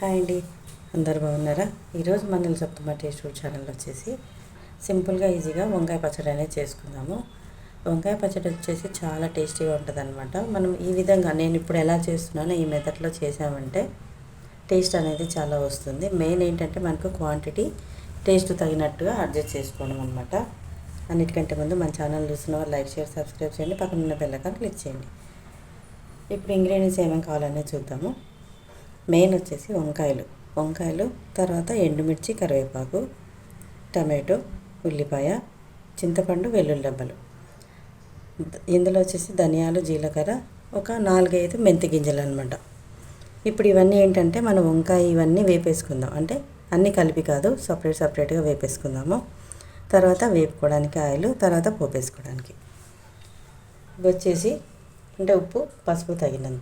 Hi అండి. అందరు బాగున్నారా? ఈరోజు మన నిలసప్తమ టేస్ట్ ఫుడ్ ఛానల్ వచ్చేసి సింపుల్గా ఈజీగా వంకాయ పచ్చడి అనేది చేసుకుందాము. వంకాయ పచ్చడి వచ్చేసి చాలా టేస్టీగా ఉంటుంది అనమాట మనం ఈ విధంగా నేను ఇప్పుడు ఎలా చేస్తున్నానో ఈ మెథడ్లో చేసామంటే టేస్ట్ అనేది చాలా వస్తుంది. మెయిన్ ఏంటంటే మనకు క్వాంటిటీ టేస్ట్ తగినట్టుగా అడ్జస్ట్ చేసుకోవడం అనమాట అన్నిటికంటే ముందు మన ఛానల్ చూస్తున్న వాళ్ళు లైక్ షేర్ సబ్స్క్రైబ్ చేయండి. పక్కన ఉన్న బెల్లకాన్ క్లిక్ చేయండి. ఇప్పుడు ఇంగ్రీడియంట్స్ ఏమేమి కావాలనేది చూద్దాము. మెయిన్ వచ్చేసి వంకాయలు. వంకాయలు తర్వాత ఎండుమిర్చి కరివేపాకు టమాటో ఉల్లిపాయ చింతపండు వెల్లుల్లి డబ్బలు ఇందులో వచ్చేసి ధనియాలు జీలకర్ర ఒక నాలుగైదు మెంతి గింజలు అనమాట ఇప్పుడు ఇవన్నీ ఏంటంటే మనం వంకాయ ఇవన్నీ వేపేసుకుందాం. అంటే అన్నీ కలిపి కాదు సపరేట్ సపరేట్గా వేపేసుకుందాము. తర్వాత వేపుకోవడానికి ఆయిల్ తర్వాత పోపేసుకోవడానికి. ఇవి వచ్చేసి అంటే ఉప్పు పసుపు తగినంత.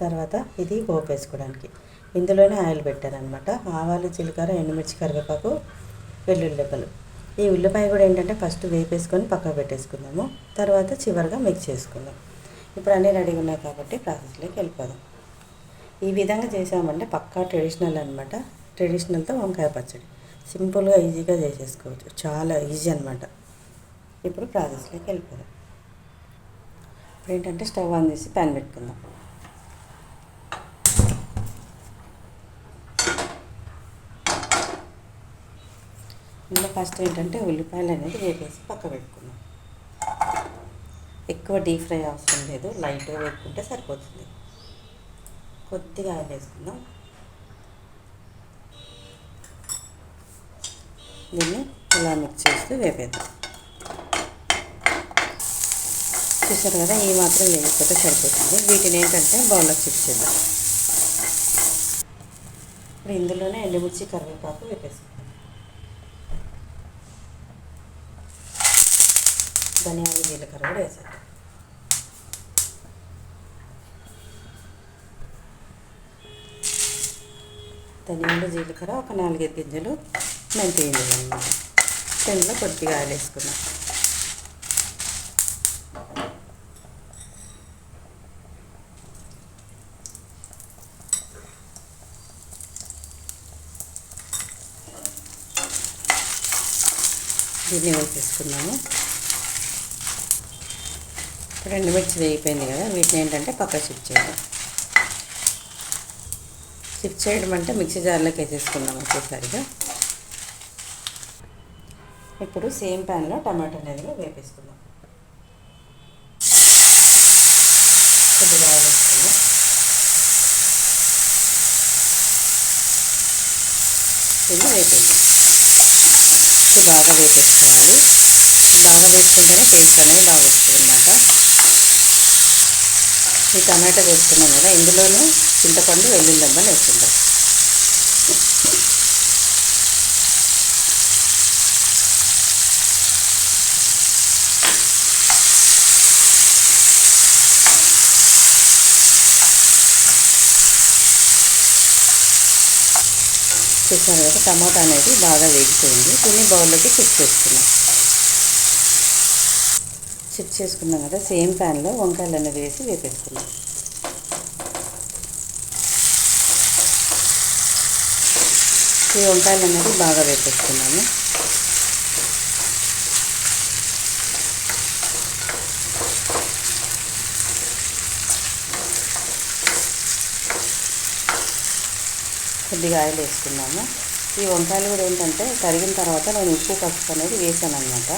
తర్వాత ఇది పోపు వేసుకోవడానికి. ఇందులోనే ఆయిల్ పెట్టారనమాట. ఆవాలు జీలకర్ర ఎండుమిర్చి కరివేపాకు వెల్లుల్లి ఈ ఉల్లిపాయ కూడా ఏంటంటే ఫస్ట్ వేపేసుకొని పక్కకు పెట్టేసుకుందాము. తర్వాత చివరిగా మిక్స్ చేసుకుందాం. ఇప్పుడు అన్నీ రెడీగా ఉన్నాయి కాబట్టి ప్రాసెస్లోకి వెళ్ళిపోదాం. ఈ విధంగా చేసామంటే పక్కా ట్రెడిషనల్ అనమాట ట్రెడిషనల్తో వంకాయ పచ్చడి. సింపుల్గా ఈజీగా చేసేసుకోవచ్చు. చాలా ఈజీ అనమాట ఇప్పుడు ప్రాసెస్లోకి వెళ్ళిపోదాం. ఇప్పుడు ఏంటంటే స్టవ్ ఆన్ చేసి ప్యాన్ పెట్టుకుందాం. ఇందులో ఫస్ట్ ఏంటంటే ఉల్లిపాయలు అనేది వేపేసి పక్క పెట్టుకున్నాం ఎక్కువ డీప్ ఫ్రై అవసరం లేదు లైట్గా వేపుకుంటే సరిపోతుంది. కొద్దిగా ఆయిల్ వేసుకుందాం. దీన్ని ఇలా మిక్స్ చేస్తూ వేపేద్దాం. చూసారు కదా ఈ మాత్రం వేయకపోతే సరిపోతుంది. వీటిని ఏంటంటే బౌల్లో చిప్స్ చేద్దాం. ఇప్పుడు ఇందులోనే ఎండుమిర్చి కరివేపాకు వేపేసుకుందాం. ధనియాలు జీలకర్ర కూడా వేసేద్దాం. ధనియాలు జీలకర్ర ఒక నాలుగైదు గింజలు మెంతి గింజలు అనమాట పెన్లో కొద్దిగా ఆయిల్ వేసుకున్నాం దీన్ని వేసేసుకున్నాము. ఇప్పుడు ఎండుమిర్చి వేగిపోయింది కదా వీటిని ఏంటంటే పక్క షిఫ్ట్ చేద్దాం షిఫ్ట్ చేయడం అంటే మిక్సీ జార్లోకి వేసేసుకుందాం ఒకేసారిగా. ఇప్పుడు సేమ్ ప్యాన్లో టమాటో అనేది వేపేసుకుందాం. కొద్దిగా ఆయిల్ వేసుకుందాం. వేపేద్దాం ఇది బాగా వేపేసుకోవాలి. బాగా వేసుకుంటేనే టేస్ట్ అనేది బాగా వస్తుంది అనమాట ఈ టమాటా వేసుకున్నాం కదా ఇందులోనూ చింతపండు వెల్లుల్లి దెబ్బలు వేసుకుంటాం చూసారు కదా టమాటా అనేది బాగా వేగుతుంది. కొన్ని బౌల్లోకి చెక్ చేసుకున్నాం చిప్ చేసుకున్నాం కదా సేమ్ ప్యాన్లో వంకాయలు అనేది వేసి వేపేసుకున్నాం. ఈ వంకాయలు అనేది బాగా వేపేసుకున్నాము. కొద్దిగా ఆయిల్ వేసుకున్నాము. ఈ వంకాయలు కూడా ఏంటంటే కరిగిన తర్వాత నేను ఉప్పు పసుపు అనేది వేసాను అనమాట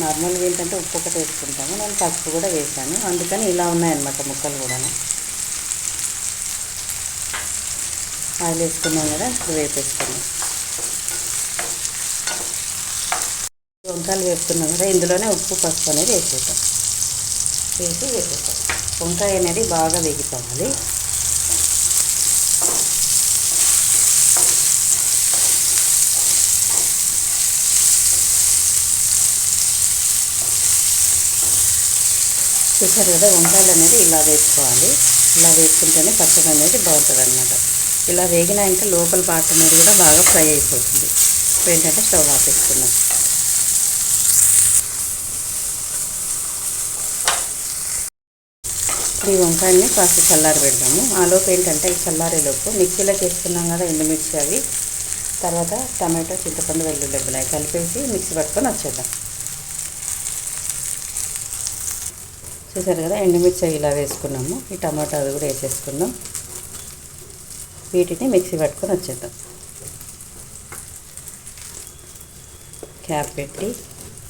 నార్మల్గా ఏంటంటే ఉప్పు ఒకటి వేసుకుంటాము. నేను పసుపు కూడా వేసాను అందుకని ఇలా ఉన్నాయన్నమాట ముక్కలు కూడా ఆయిల్ వేసుకున్నాం కదా ఇప్పుడు వేపేసుకున్నాం వంకాయలు వేపుకున్నాం కదా ఇందులోనే ఉప్పు పసుపు అనేది వేసేద్దాం. వేసి వేసేద్దాం. వంకాయ అనేది బాగా వేగిపోవాలి. చూసారు కదా వంకాయలు అనేది ఇలా వేసుకోవాలి. ఇలా వేసుకుంటేనే పచ్చడి అనేది బాగుంటుంది అనమాట ఇలా వేగినాక లోపల పాట అనేది కూడా బాగా ఫ్రై అయిపోతుంది. ఇప్పుడు ఏంటంటే స్టవ్ ఆపేసుకున్నాం ఇప్పుడు ఈ వంకాయల్ని కాస్త చల్లారి పెడదాము. ఆలోపు ఏంటంటే ఈ చల్లారేలోపు మిక్సీలోకి వేసుకున్నాం కదా ఎండుమిర్చి అవి. తర్వాత టమాటో చింతపండు వెల్లుల్లి అవి కలిపేసి మిక్సీ పట్టుకొని వచ్చేద్దాం. చూసారు కదా ఎండుమిర్చి ఇలా వేసుకున్నాము. ఈ టమాటాలు అది కూడా వేసేసుకుందాం వీటిని మిక్సీ పట్టుకొని వచ్చేద్దాం. క్యాప్ పెట్టి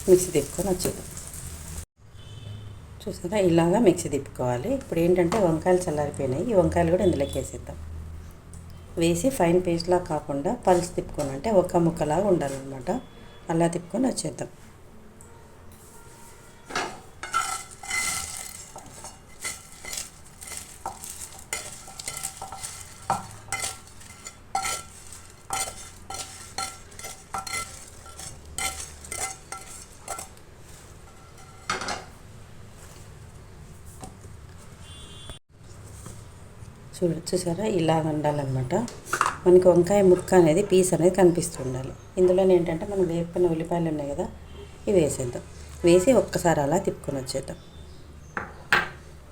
మిక్సీ తిప్పుకొని వచ్చేద్దాం. చూసారా ఇలాగా మిక్సీ తిప్పుకోవాలి. ఇప్పుడు ఏంటంటే వంకాయలు చల్లారిపోయినాయి. ఈ వంకాయలు కూడా ఇందులోకి వేసేద్దాం. వేసి ఫైన్ పేస్ట్లా కాకుండా పల్స్ తిప్పుకొని అంటే ఒక్క ముక్కలాగా ఉండాలన్నమాట. అలా తిప్పుకొని వచ్చేద్దాం. చూడ చూసారా? ఇలా ఉండాలన్నమాట. మనకి వంకాయ ముక్క అనేది పీస్ అనేది కనిపిస్తూ ఉండాలి ఇందులో ఏంటంటే మనం వేపుకున్న ఉల్లిపాయలు ఉన్నాయి కదా ఇవి వేసేద్దాం. వేసి ఒక్కసారి అలా తిప్పుకొని వచ్చేద్దాం.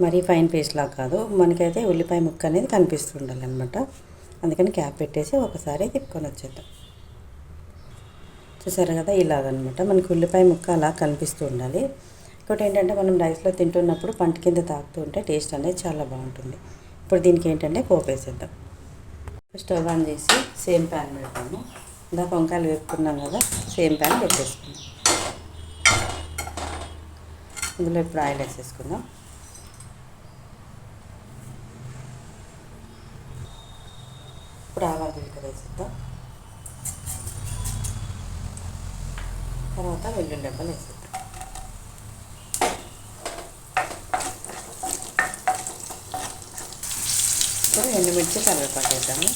మరీ ఫైన్ పేస్ట్లా కాదు మనకైతే ఉల్లిపాయ ముక్క అనేది కనిపిస్తూ ఉండాలి అనమాట అందుకని క్యాప్ పెట్టేసి ఒకసారి తిప్పుకొని వచ్చేద్దాం. చూసారు కదా ఇలాగనమాట. మనకి ఉల్లిపాయ ముక్క అలా కనిపిస్తూ ఉండాలి. ఇంకోటి ఏంటంటే మనం రైస్లో తింటున్నప్పుడు పంట కింద తాకుతూ ఉంటే టేస్ట్ అనేది చాలా బాగుంటుంది. ఇప్పుడు దీనికి ఏంటంటే పోపు వేసేద్దాం. స్టవ్ ఆన్ చేసి సేమ్ ప్యాన్ పెడతాము. ఇందాక వంకాయలు వేపుకున్నాం కదా సేమ్ ప్యాన్ పెట్టేసుకుందాం. ఇందులో ఇప్పుడు ఆయిల్ వేసేసుకుందాం. ఇప్పుడు ఆవాలు జీలకర్ర వేసేద్దాం. తర్వాత వెల్లుల్లి డబ్బాలు వేసేద్దాం. ఇప్పుడు ఎండుమిర్చి కరివేపాకు వేసాము.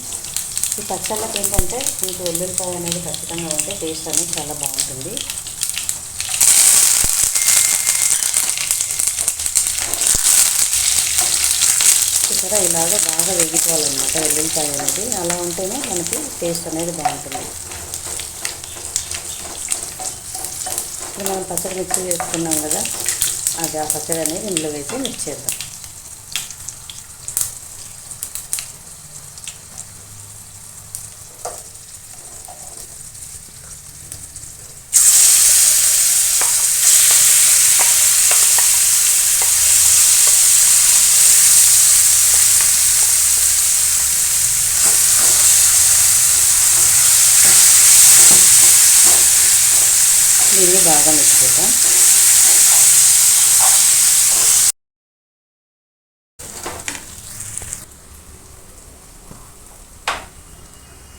ఈ పచ్చళ్ళకి ఏంటంటే మీకు వెల్లుల్లిపాయ అనేది ఖచ్చితంగా ఉంటే టేస్ట్ అనేది చాలా బాగుంటుంది. ఇక్కడ ఇలాగ బాగా వేగిపోవాలన్నమాట వెల్లుల్లిపాయ అనేది. అలా ఉంటేనే మనకి టేస్ట్ అనేది బాగుంటుంది. ఇప్పుడు మనం పచ్చడి మిక్సీ చేసుకున్నాం కదా అది ఆ పచ్చడి అనేది ఇందులో వేసి మిక్స్ చేద్దాం. దీన్ని బాగా మిక్స్ చేద్దాం.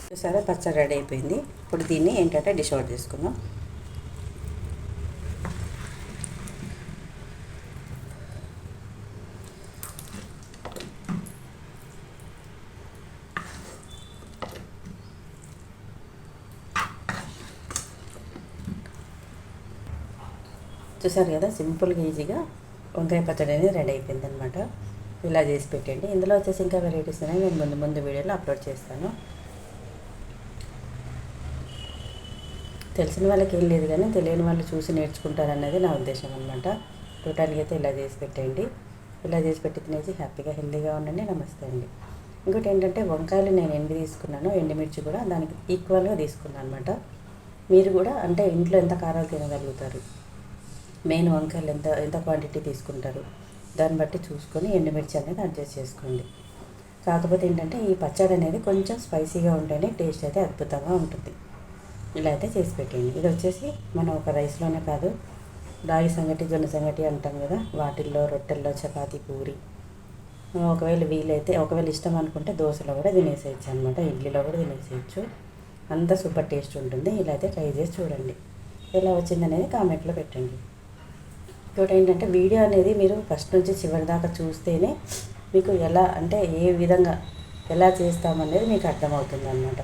చూసారా? పచ్చడి రెడీ అయిపోయింది. ఇప్పుడు దీన్ని ఏంటంటే డిష్ అవుట్ చేసుకుందాం. చూసారు కదా సింపుల్గా ఈజీగా వంకాయ పచ్చడి అనేది రెడీ అయిపోయింది అనమాట ఇలా చేసి పెట్టండి. ఇందులో వచ్చేసి ఇంకా వెరైటీస్ అనేవి నేను ముందు ముందు వీడియోలో అప్లోడ్ చేస్తాను. తెలిసిన వాళ్ళకి ఏం లేదు కానీ తెలియని వాళ్ళు చూసి నేర్చుకుంటారనేది నా ఉద్దేశం అనమాట టోటల్గా అయితే ఇలా చేసి పెట్టండి. ఇలా చేసి పెట్టి తినేసి హ్యాపీగా హెల్తీగా ఉండండి. నమస్తే అండి. ఇంకోటి ఏంటంటే వంకాయలు నేను ఎండి తీసుకున్నాను. ఎండుమిర్చి కూడా దానికి ఈక్వల్గా తీసుకున్నాను అనమాట మీరు కూడా అంటే ఇంట్లో ఎంత కారాలు తినగలుగుతారు? మెయిన్ వంకాయలు ఎంత ఎంత క్వాంటిటీ తీసుకుంటారు? దాన్ని బట్టి చూసుకొని ఎండుమిర్చి అనేది అడ్జస్ట్ చేసుకోండి. కాకపోతే ఏంటంటే ఈ పచ్చడి అనేది కొంచెం స్పైసీగా ఉంటేనే టేస్ట్ అయితే అద్భుతంగా ఉంటుంది. ఇలా అయితే చేసి పెట్టండి ఇది వచ్చేసి మనం ఒక రైస్లోనే కాదు రాగి సంగటి జొన్న సంగటి అంటాం కదా వాటిల్లో రొట్టెల్లో చపాతీ పూరి. ఒకవేళ వీలైతే ఒకవేళ ఇష్టం అనుకుంటే దోశలో కూడా తినేసేయచ్చు అనమాట ఇడ్లీలో కూడా తినేసేయచ్చు. అంత సూపర్ టేస్ట్ ఉంటుంది. ఇలా అయితే ట్రై చేసి చూడండి. ఎలా వచ్చిందనేది కామెంట్లో పెట్టండి. ఇంకోటి ఏంటంటే వీడియో అనేది మీరు ఫస్ట్ నుంచి చివరి దాకా చూస్తేనే మీకు ఎలా అంటే ఏ విధంగా ఎలా చేస్తామనేది మీకు అర్థమవుతుంది అనమాట